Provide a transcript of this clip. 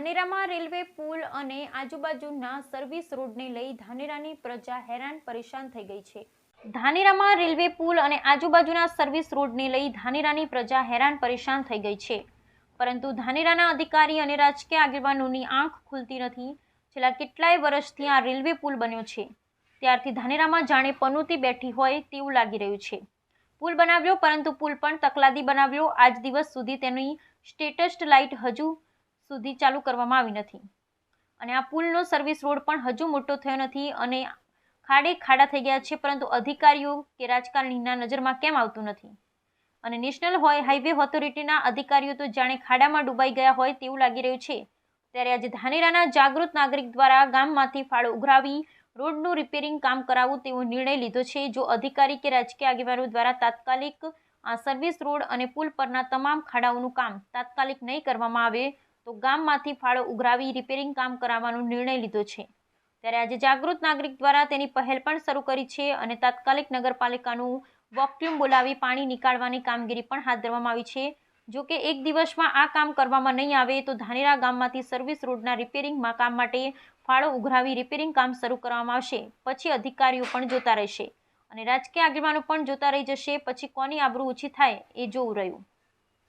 ધાનેરામાં railway પુલ અને આજુબાજુના service રોડને લઈ ધાનેરાની પ્રજા હેરાન પરેશાન થઈ ગઈ છે. ધાનેરામાં રેલવે પુલ અને આજુબાજુના સર્વિસ રોડને લઈ ધાનેરાની પ્રજા હેરાન પરેશાન થઈ ગઈ છે. પરંતુ ધાનેરાના અધિકારી અને રાજકીય આગેવાનોની આંખ ખુલતી નથી. છેલ્લા કેટલાય વર્ષથી આ રેલવે પુલ બન્યો છે. ત્યારથી ધાનેરામાં જાણે પનોતી બેઠી હોય તેવું લાગી રહ્યું છે. પુલ બનાવ્યો પરંતુ પુલ પણ તકલાદી બનાવ્યો. આજ દિવસ સુધી તેની સ્ટેટસ્ટ લાઇટ હજુ સુધી ચાલુ કરવામાં આવી નથી. અને આ પુલનો સર્વિસ રોડ પણ હજુ મોટો થયો નથી અને ખાડે ખાડા થઈ ગયા છે, પરંતુ અધિકારીઓ કે રાજકારણીના નજરમાં કેમ આવતું નથી? અને નેશનલ હોય હાઈવે ઓથોરિટીના અધિકારીઓ તો જાણે ખાડામાં ડૂબાઈ ગયા હોય તેવું લાગી રહ્યું છે. ત્યારે આજે ધાનેરાના જાગૃત નાગરિક દ્વારા ગામમાંથી ફાળો ઉઘરાવી રોડનું રિપેરિંગ કામ કરાવવું તેવો નિર્ણય લીધો છે. જો અધિકારી કે રાજકીય આગેવાનો દ્વારા તાત્કાલિક આ સર્વિસ રોડ અને પુલ પરના તમામ ખાડાઓનું કામ તાત્કાલિક નહીં કરવામાં આવે તો ગામમાંથી ફાળો ઉઘરાવી રિપેરિંગ કામ કરાવવાનો નિર્ણય લીધો છે. ત્યારે આજે જાગૃત નાગરિક દ્વારા તેની પહેલ પણ શરૂ કરી છે અને તાત્કાલિક નગરપાલિકાનું વોક્યુમ બોલાવી પાણી નીકાળવાની કામગીરી પણ હાથ ધરવામાં આવી છે. જો કે એક દિવસમાં આ કામ કરવામાં નહીં આવે તો ધાનેરા ગામમાંથી સર્વિસ રોડના રિપેરિંગમાં કામ માટે ફાળો ઉઘરાવી રિપેરિંગ કામ શરૂ કરવામાં આવશે. પછી અધિકારીઓ પણ જોતા રહેશે. અને રાજકીય આગેવાનો પણ જોતા રહી જશે. પછી કોની આબરૂ ઓછી થાય એ જોવું રહ્યું.